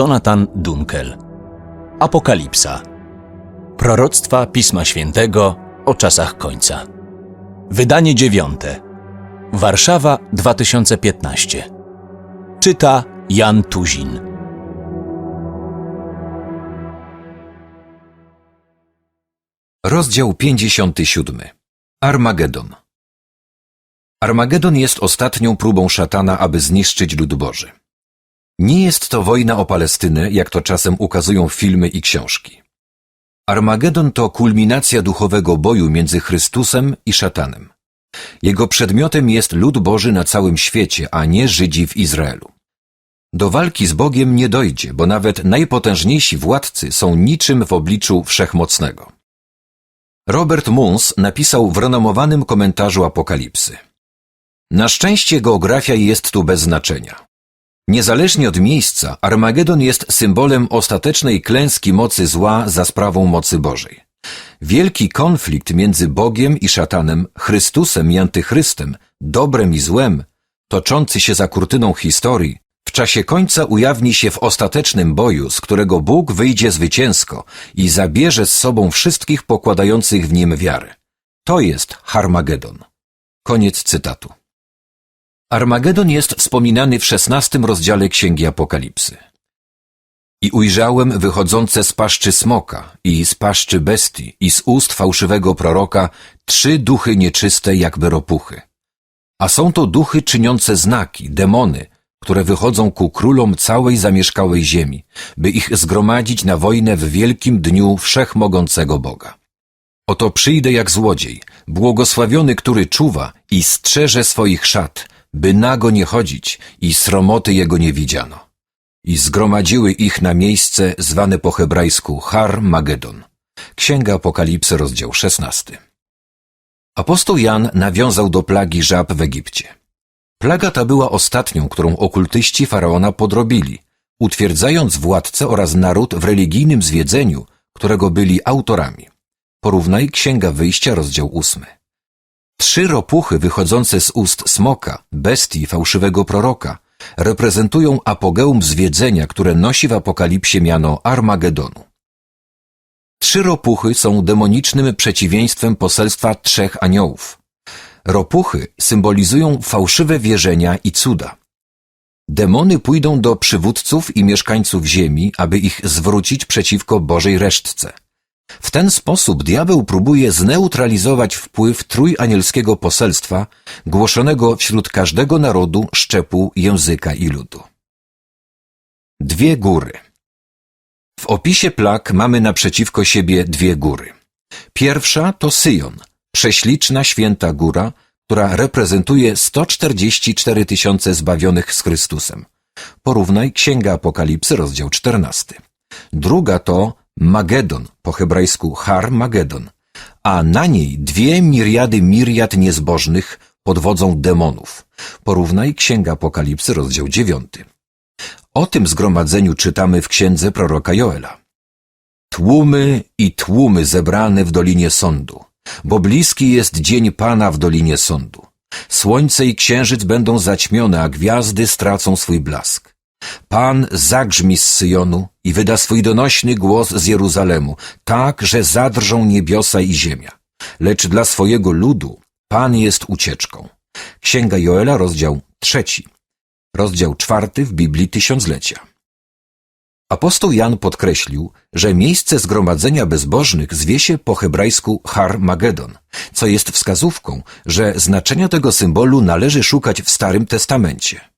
Jonathan Dunkel. Apokalipsa. Proroctwa Pisma Świętego o czasach końca. Wydanie dziewiąte. Warszawa 2015. Czyta Jan Tuzin. Rozdział 57. Armagedon. Armagedon jest ostatnią próbą szatana, aby zniszczyć lud Boży. Nie jest to wojna o Palestynę, jak to czasem ukazują filmy i książki. Armagedon to kulminacja duchowego boju między Chrystusem i szatanem. Jego przedmiotem jest lud Boży na całym świecie, a nie Żydzi w Izraelu. Do walki z Bogiem nie dojdzie, bo nawet najpotężniejsi władcy są niczym w obliczu Wszechmocnego. Robert Muns napisał w renomowanym komentarzu Apokalipsy. Na szczęście geografia jest tu bez znaczenia. Niezależnie od miejsca, Armagedon jest symbolem ostatecznej klęski mocy zła za sprawą mocy Bożej. Wielki konflikt między Bogiem i szatanem, Chrystusem i antychrystem, dobrem i złem, toczący się za kurtyną historii, w czasie końca ujawni się w ostatecznym boju, z którego Bóg wyjdzie zwycięsko i zabierze z sobą wszystkich pokładających w nim wiarę. To jest Harmagedon. Koniec cytatu. Armagedon jest wspominany w szesnastym rozdziale Księgi Apokalipsy. I ujrzałem wychodzące z paszczy smoka i z paszczy bestii i z ust fałszywego proroka trzy duchy nieczyste jakby ropuchy. A są to duchy czyniące znaki, demony, które wychodzą ku królom całej zamieszkałej ziemi, by ich zgromadzić na wojnę w wielkim dniu wszechmogącego Boga. Oto przyjdę jak złodziej, błogosławiony, który czuwa i strzeże swoich szat, by nago nie chodzić i sromoty jego nie widziano. I zgromadziły ich na miejsce zwane po hebrajsku Har Magedon. Księga Apokalipsy, rozdział 16. Apostoł Jan nawiązał do plagi żab w Egipcie. Plaga ta była ostatnią, którą okultyści faraona podrobili, utwierdzając władcę oraz naród w religijnym zwiedzeniu, którego byli autorami. Porównaj Księga Wyjścia, rozdział 8. Trzy ropuchy wychodzące z ust smoka, bestii fałszywego proroka, reprezentują apogeum zwiedzenia, które nosi w Apokalipsie miano Armagedonu. Trzy ropuchy są demonicznym przeciwieństwem poselstwa trzech aniołów. Ropuchy symbolizują fałszywe wierzenia i cuda. Demony pójdą do przywódców i mieszkańców ziemi, aby ich zwrócić przeciwko Bożej resztce. W ten sposób diabeł próbuje zneutralizować wpływ trójanielskiego poselstwa głoszonego wśród każdego narodu, szczepu, języka i ludu. Dwie góry W opisie plag mamy naprzeciwko siebie dwie góry. Pierwsza to Syjon, prześliczna święta góra, która reprezentuje 144 tysiące zbawionych z Chrystusem. Porównaj Księga Apokalipsy, rozdział 14. Druga to Magedon, po hebrajsku Har Magedon, a na niej dwie miriady miriad niezbożnych pod wodzą demonów. Porównaj Księga Apokalipsy, rozdział 9. O tym zgromadzeniu czytamy w księdze proroka Joela. Tłumy i tłumy zebrane w Dolinie Sądu, bo bliski jest dzień Pana w Dolinie Sądu. Słońce i księżyc będą zaćmione, a gwiazdy stracą swój blask. Pan zagrzmi z Syjonu i wyda swój donośny głos z Jeruzalemu, tak, że zadrżą niebiosa i ziemia. Lecz dla swojego ludu Pan jest ucieczką. Księga Joela, rozdział trzeci. Rozdział czwarty w Biblii Tysiąclecia. Apostoł Jan podkreślił, że miejsce zgromadzenia bezbożnych zwie się po hebrajsku Har Magedon, co jest wskazówką, że znaczenia tego symbolu należy szukać w Starym Testamencie.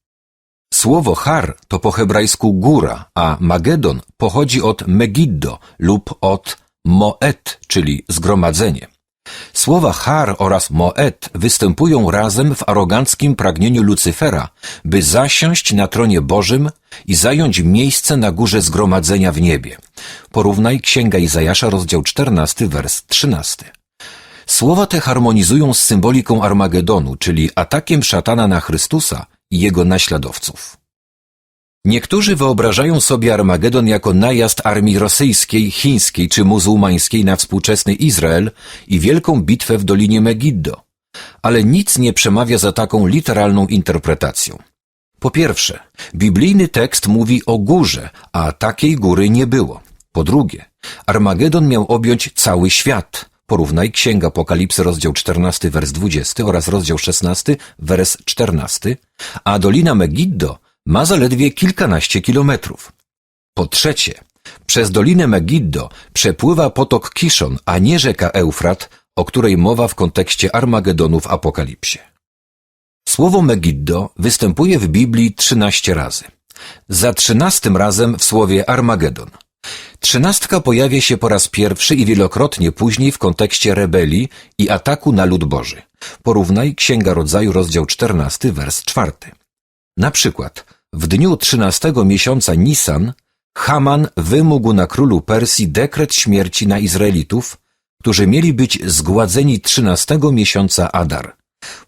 Słowo Har to po hebrajsku góra, a Magedon pochodzi od Megiddo lub od Moed, czyli zgromadzenie. Słowa Har oraz Moed występują razem w aroganckim pragnieniu Lucyfera, by zasiąść na tronie Bożym i zająć miejsce na górze zgromadzenia w niebie. Porównaj Księga Izajasza, rozdział 14, wers 13. Słowa te harmonizują z symboliką Armagedonu, czyli atakiem szatana na Chrystusa i jego naśladowców. Niektórzy wyobrażają sobie Armagedon jako najazd armii rosyjskiej, chińskiej czy muzułmańskiej na współczesny Izrael i wielką bitwę w Dolinie Megiddo, ale nic nie przemawia za taką literalną interpretacją. Po pierwsze, biblijny tekst mówi o górze, a takiej góry nie było. Po drugie, Armagedon miał objąć cały świat. Porównaj Księga Apokalipsy, rozdział 14, wers 20 oraz rozdział 16, wers 14, a Dolina Megiddo ma zaledwie kilkanaście kilometrów. Po trzecie, przez Dolinę Megiddo przepływa potok Kiszon, a nie rzeka Eufrat, o której mowa w kontekście Armagedonu w Apokalipsie. Słowo Megiddo występuje w Biblii 13 razy. Za trzynastym razem w słowie Armagedon. Trzynastka pojawia się po raz pierwszy i wielokrotnie później w kontekście rebelii i ataku na lud Boży. Porównaj Księga Rodzaju, rozdział 14, wers 4. Na przykład, w dniu trzynastego miesiąca Nisan Haman wymógł na królu Persji dekret śmierci na Izraelitów, którzy mieli być zgładzeni trzynastego miesiąca Adar.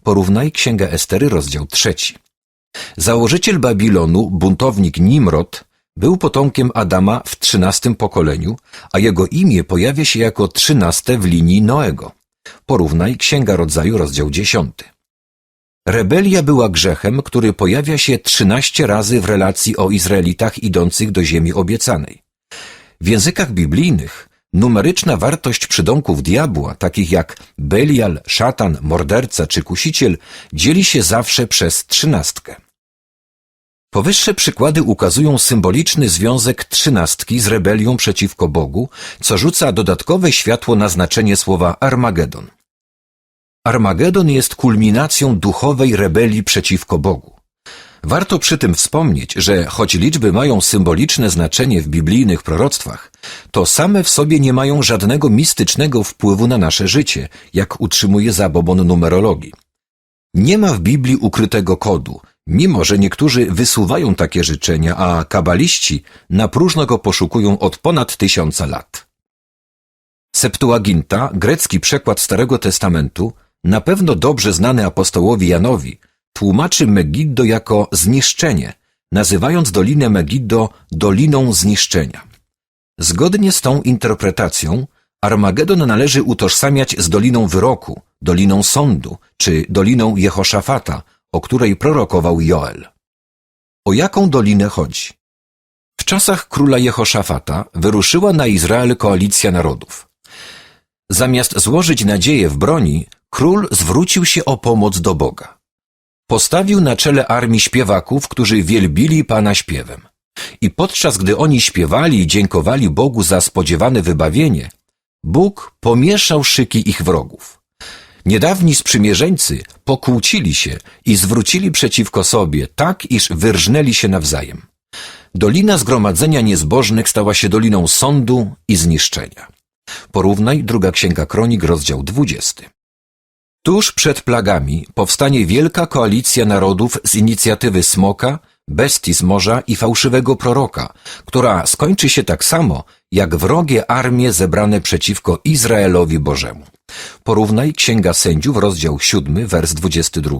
Porównaj Księga Estery, rozdział trzeci. Założyciel Babilonu, buntownik Nimrod, był potomkiem Adama w trzynastym pokoleniu, a jego imię pojawia się jako trzynaste w linii Noego. Porównaj Księga Rodzaju, rozdział dziesiąty. Rebelia była grzechem, który pojawia się trzynaście razy w relacji o Izraelitach idących do ziemi obiecanej. W językach biblijnych numeryczna wartość przydomków diabła, takich jak Belial, szatan, morderca czy kusiciel, dzieli się zawsze przez trzynastkę. Powyższe przykłady ukazują symboliczny związek trzynastki z rebelią przeciwko Bogu, co rzuca dodatkowe światło na znaczenie słowa Armagedon. Armagedon jest kulminacją duchowej rebelii przeciwko Bogu. Warto przy tym wspomnieć, że choć liczby mają symboliczne znaczenie w biblijnych proroctwach, to same w sobie nie mają żadnego mistycznego wpływu na nasze życie, jak utrzymuje zabobon numerologii. Nie ma w Biblii ukrytego kodu, mimo że niektórzy wysuwają takie życzenia, a kabaliści na próżno go poszukują od ponad tysiąca lat. Septuaginta, grecki przekład Starego Testamentu, na pewno dobrze znany apostołowi Janowi, tłumaczy Megiddo jako zniszczenie, nazywając Dolinę Megiddo Doliną Zniszczenia. Zgodnie z tą interpretacją, Armagedon należy utożsamiać z Doliną Wyroku, Doliną Sądu czy Doliną Jehoszafata, o której prorokował Joel. O jaką dolinę chodzi? W czasach króla Jehoszafata wyruszyła na Izrael koalicja narodów. Zamiast złożyć nadzieję w broni, król zwrócił się o pomoc do Boga. Postawił na czele armii śpiewaków, którzy wielbili Pana śpiewem. I podczas gdy oni śpiewali i dziękowali Bogu za spodziewane wybawienie, Bóg pomieszał szyki ich wrogów. Niedawni sprzymierzeńcy pokłócili się i zwrócili przeciwko sobie tak, iż wyrżnęli się nawzajem. Dolina Zgromadzenia Niezbożnych stała się doliną sądu i zniszczenia. Porównaj druga Księga Kronik, rozdział 20. Tuż przed plagami powstanie wielka koalicja narodów z inicjatywy smoka, bestii z morza i fałszywego proroka, która skończy się tak samo, jak wrogie armie zebrane przeciwko Izraelowi Bożemu. Porównaj Księga Sędziów, rozdział 7, wers 22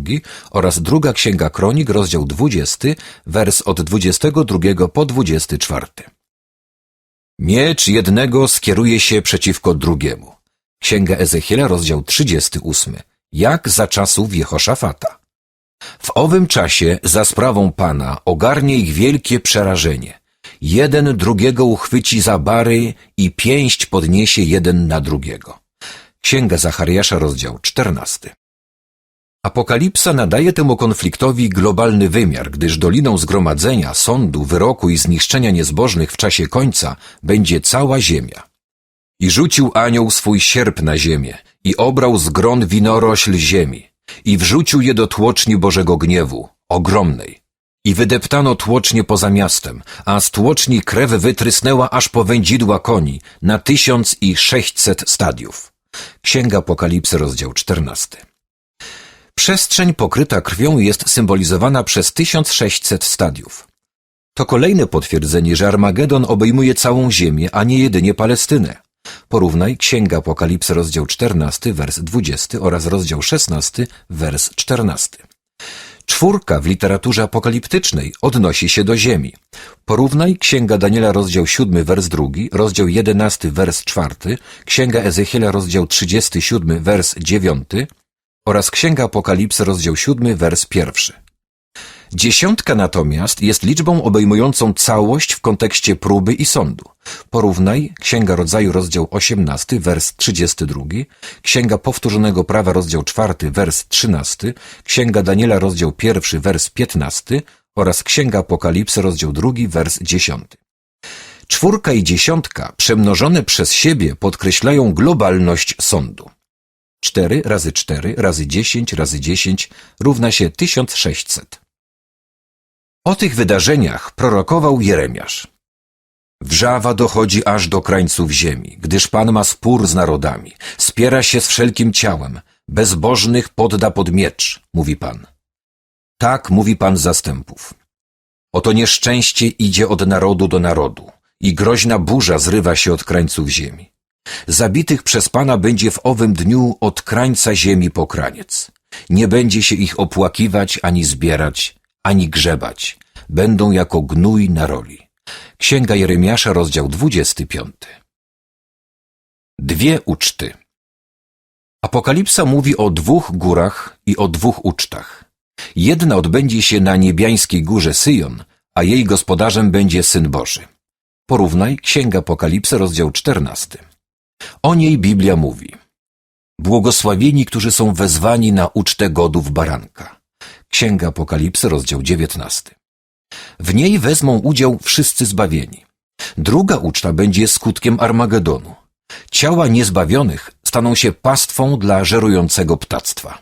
oraz druga Księga Kronik, rozdział 20, wers od 22 po 24. Miecz jednego skieruje się przeciwko drugiemu. Księga Ezechiela, rozdział 38, jak za czasów Jehoszafata. W owym czasie za sprawą Pana ogarnie ich wielkie przerażenie. Jeden drugiego uchwyci za bary i pięść podniesie jeden na drugiego. Księga Zachariasza, rozdział 14. Apokalipsa nadaje temu konfliktowi globalny wymiar, gdyż doliną zgromadzenia, sądu, wyroku i zniszczenia niezbożnych w czasie końca będzie cała ziemia. I rzucił anioł swój sierp na ziemię i obrał z gron winorośl ziemi i wrzucił je do tłoczni Bożego gniewu, ogromnej. I wydeptano tłocznie poza miastem, a z tłoczni krew wytrysnęła aż po wędzidła koni na tysiąc i sześćset stadiów. Księga Apokalipsy, rozdział 14. Przestrzeń pokryta krwią jest symbolizowana przez 1600 stadiów. To kolejne potwierdzenie, że Armagedon obejmuje całą ziemię, a nie jedynie Palestynę. Porównaj Księga Apokalipsy, rozdział 14, wers 20 oraz rozdział 16, wers 14. Czwórka w literaturze apokaliptycznej odnosi się do ziemi. Porównaj Księga Daniela, rozdział 7, wers 2, rozdział 11, wers 4, Księga Ezechiela, rozdział 37, wers 9 oraz Księga Apokalipsy, rozdział 7, wers 1. Dziesiątka natomiast jest liczbą obejmującą całość w kontekście próby i sądu. Porównaj Księga Rodzaju, rozdział 18, wers 32, Księga Powtórzonego Prawa, rozdział 4, wers 13, Księga Daniela, rozdział 1, wers 15 oraz Księga Apokalipsy, rozdział 2, wers 10. Czwórka i dziesiątka przemnożone przez siebie podkreślają globalność sądu. 4 razy 4 razy 10 razy 10 równa się 1600. O tych wydarzeniach prorokował Jeremiasz. Wrzawa dochodzi aż do krańców ziemi, gdyż Pan ma spór z narodami, spiera się z wszelkim ciałem, bezbożnych podda pod miecz, mówi Pan. Tak mówi Pan zastępów. Oto nieszczęście idzie od narodu do narodu i groźna burza zrywa się od krańców ziemi. Zabitych przez Pana będzie w owym dniu od krańca ziemi po kraniec. Nie będzie się ich opłakiwać ani zbierać, ani grzebać. Będą jako gnój na roli. Księga Jeremiasza, rozdział 25. Dwie uczty. Apokalipsa mówi o dwóch górach i o dwóch ucztach. Jedna odbędzie się na niebiańskiej górze Syjon, a jej gospodarzem będzie Syn Boży. Porównaj Księga Apokalipsy, rozdział 14. O niej Biblia mówi. Błogosławieni, którzy są wezwani na ucztę godów baranka. Księga Apokalipsy, rozdział 19. W niej wezmą udział wszyscy zbawieni. Druga uczta będzie skutkiem Armagedonu. Ciała niezbawionych staną się pastwą dla żerującego ptactwa.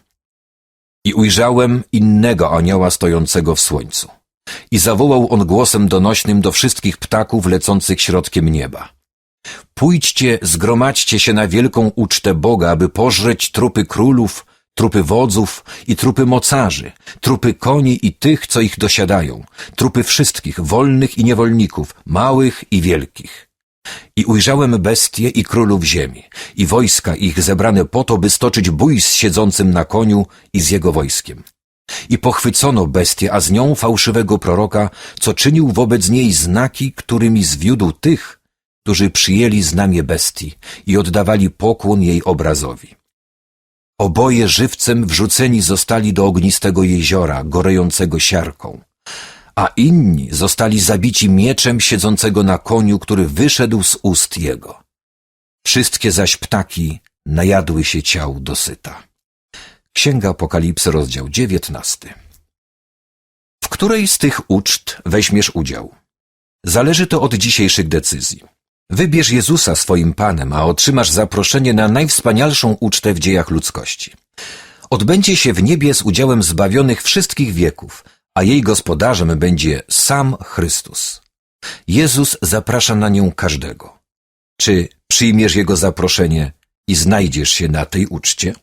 I ujrzałem innego anioła stojącego w słońcu. I zawołał on głosem donośnym do wszystkich ptaków lecących środkiem nieba. Pójdźcie, zgromadźcie się na wielką ucztę Boga, aby pożreć trupy królów, trupy wodzów i trupy mocarzy, trupy koni i tych, co ich dosiadają, trupy wszystkich, wolnych i niewolników, małych i wielkich. I ujrzałem bestie i królów ziemi, i wojska ich zebrane po to, by stoczyć bój z siedzącym na koniu i z jego wojskiem. I pochwycono bestię, a z nią fałszywego proroka, co czynił wobec niej znaki, którymi zwiódł tych, którzy przyjęli znamie bestii i oddawali pokłon jej obrazowi. Oboje żywcem wrzuceni zostali do ognistego jeziora, gorejącego siarką, a inni zostali zabici mieczem siedzącego na koniu, który wyszedł z ust jego. Wszystkie zaś ptaki najadły się ciał dosyta. Księga Apokalipsy, rozdział 19. W której z tych uczt weźmiesz udział? Zależy to od dzisiejszych decyzji. Wybierz Jezusa swoim Panem, a otrzymasz zaproszenie na najwspanialszą ucztę w dziejach ludzkości. Odbędzie się w niebie z udziałem zbawionych wszystkich wieków, a jej gospodarzem będzie sam Chrystus. Jezus zaprasza na nią każdego. Czy przyjmiesz Jego zaproszenie i znajdziesz się na tej uczcie?